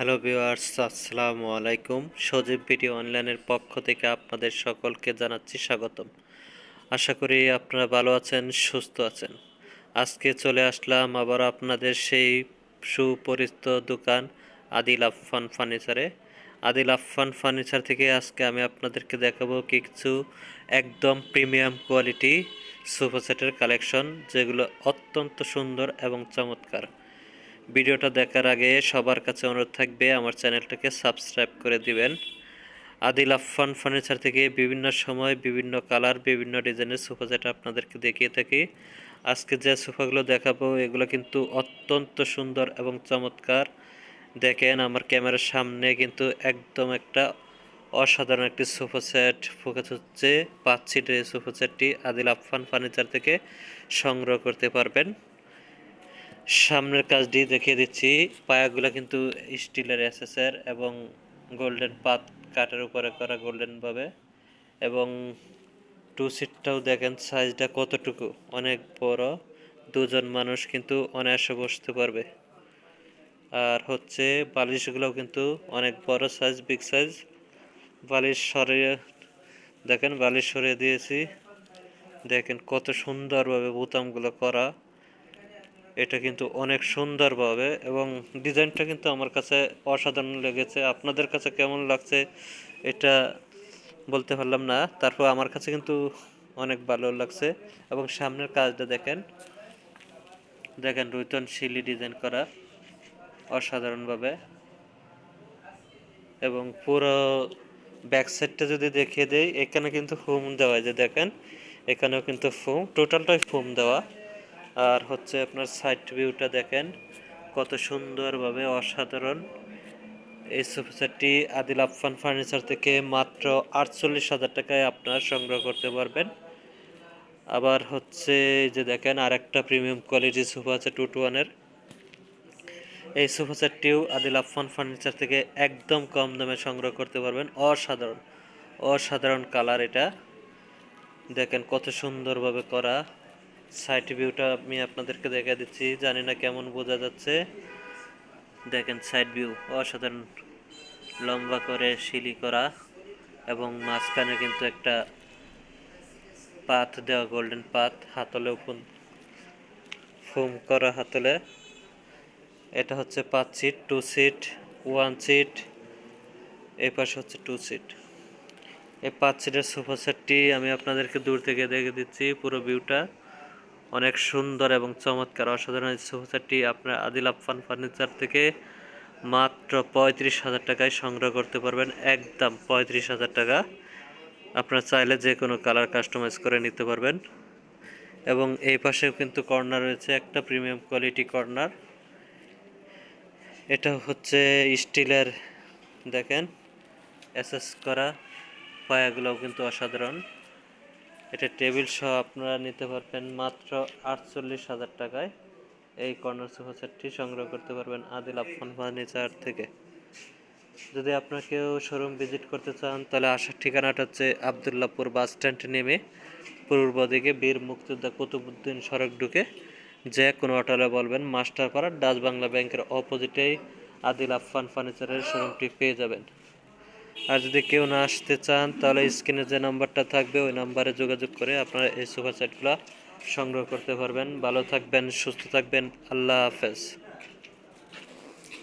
Hello viewers, আসসালামু আলাইকুম। সজীব video অনলাইনের পক্ষ থেকে আপনাদের সকলকে জানাচ্ছি স্বাগতম। আশা করি আপনারা ভালো আছেন, সুস্থ আছেন। আজকে চলে আসলাম আবার আপনাদের সেই সুপরিচিত দোকান আদিল আফফান ফার্নিচারে। আদিল আফফান ফার্নিচার থেকে আজকে আমি আপনাদেরকে দেখাবো কিছু একদম প্রিমিয়াম কোয়ালিটি সোফা কালেকশন, যেগুলো অত্যন্ত সুন্দর এবং চমৎকার। ভিডিওটা দেখার আগে সবার কাছে অনুরোধ থাকবে আমার চ্যানেলটাকে সাবস্ক্রাইব করে দিবেন। আদিল আফফান ফার্নিচার থেকে বিভিন্ন সময় বিভিন্ন কালার, বিভিন্ন ডিজাইনের সোফা সেট আপনাদেরকে দেখিয়ে থাকি। আজকে যে সোফাগুলো দেখাবো, এগুলো কিন্তু অত্যন্ত সুন্দর এবং চমৎকার। দেখেন আমার ক্যামেরার সামনে কিন্তু একদম একটা অসাধারণ একটি সোফা সেট ফোকাস হচ্ছে। পাঁচ সিটের সোফা সেটটি আদিল আফফান ফার্নিচার থেকে সংগ্রহ করতে পারবেন। সামনের কাজটি দেখিয়ে দিচ্ছি। পায়াগুলো কিন্তু স্টিলের এসএসের এবং গোল্ডেন পাত কাঠের উপরে করা গোল্ডেন ভাবে। এবং টু সিটটাও দেখেন সাইজটা কতটুকু, অনেক বড়। দুজন মানুষ কিন্তু অনায়াসে বসতে পারবে। আর হচ্ছে বালিশগুলোও কিন্তু অনেক বড় সাইজ বিগ সাইজ বালিশ সরিয়ে, দেখেন বালিশ সরিয়ে দিয়েছি। দেখেন কত সুন্দরভাবে বোতামগুলো করা। এটা কিন্তু অনেক সুন্দরভাবে এবং ডিজাইনটা কিন্তু আমার কাছে অসাধারণ লেগেছে। আপনাদের কাছে কেমন লাগছে এটা বলতে পারলাম না, তারপর আমার কাছে কিন্তু অনেক ভালো লাগছে। এবং সামনের কাজটা দেখেন দেখেন রুইতন শিলি ডিজাইন করা অসাধারণভাবে। এবং পুরো ব্যাক সাইডটা যদি দেখিয়ে দেই, এখানে কিন্তু ফোম দেওয়া যে দেখেন, এখানেও কিন্তু ফোম টোটালটাই ফোম দেওয়া। আর হচ্ছে আপনার সাইড ভিউটা দেখেন, কত সুন্দরভাবে অসাধারণ। এই সোফা সেটটি আদিল আফফান ফার্নিচার থেকে মাত্র আটচল্লিশ হাজার টাকায় আপনার সংগ্রহ করতে পারবেন। আবার হচ্ছে যে দেখেন, আরেকটা প্রিমিয়াম কোয়ালিটি সোফা আছে টু টু ওয়ানের এই সোফা সেটটিও আদিল আফফান ফার্নিচার থেকে একদম কম দামে সংগ্রহ করতে পারবেন। অসাধারণ অসাধারণ কালার এটা। দেখেন কত সুন্দরভাবে করা। সাইড ভিউটা আমি আপনাদেরকে দেখা দিচ্ছি। জানি না কেমন বোঝা যাচ্ছে। দেখেন সাইড ভিউ, অসাধারণ লম্বা করে শিলি করা এবং মাঝখানে কিন্তু একটা পাত দেওয়া গোল্ডেন পাত হাতলেও ফুল ফোম করা হাতলে। এটা হচ্ছে পাঁচ seat, two seat, one seat, এই পাশে হচ্ছে টু সিট। এই পাঁচ সিটের সোফা সেটটি আমি আপনাদেরকে দূর থেকে দেখে দিচ্ছি পুরো ভিউটা। অনেক সুন্দর এবং চমৎকার অসাধারণ এই আপনার আদিল আফফান ফার্নিচার থেকে মাত্র পঁয়ত্রিশ হাজার টাকায় সংগ্রহ করতে পারবেন। একদম পঁয়ত্রিশ হাজার টাকা। আপনারা চাইলে যে কোনো কালার কাস্টমাইজ করে নিতে পারবেন। এবং এই পাশেও কিন্তু কর্নার রয়েছে, একটা প্রিমিয়াম কোয়ালিটি কর্নার। এটা হচ্ছে স্টিলের, দেখেন, অ্যাসেস করা পায়াগুলোও কিন্তু অসাধারণ। এটা টেবিল সহ আপনারা নিতে পারবেন মাত্র আটচল্লিশ হাজার টাকায়। এই কর্নার সোফা সেটটি সংগ্রহ করতে পারবেন আদিল আফফান ফার্নিচার থেকে। যদি আপনার কেউ শোরুম ভিজিট করতে চান, তাহলে আসার ঠিকানাটা হচ্ছে আবদুল্লাপুর বাস স্ট্যান্ড নেমে পূর্ব দিকে বীর মুক্তিযোদ্ধা কুতুবুদ্দিন সড়ক ঢুকে যে কোনো অটোলে বলবেন, মাস্টারপাড়া, ডাচ বাংলা ব্যাংকের অপোজিটেই আদিল আফফান ফার্নিচারের শোরুমটি পেয়ে যাবেন। আর যদি কেউ না আসতে চান, তাহলে স্ক্রিনে যে নাম্বারটা থাকবে, ওই নাম্বারে যোগাযোগ করে আপনারা এই সোফা সেটগুলো সংগ্রহ করতে পারবেন। ভালো থাকবেন, সুস্থ থাকবেন। আল্লাহ হাফেজ।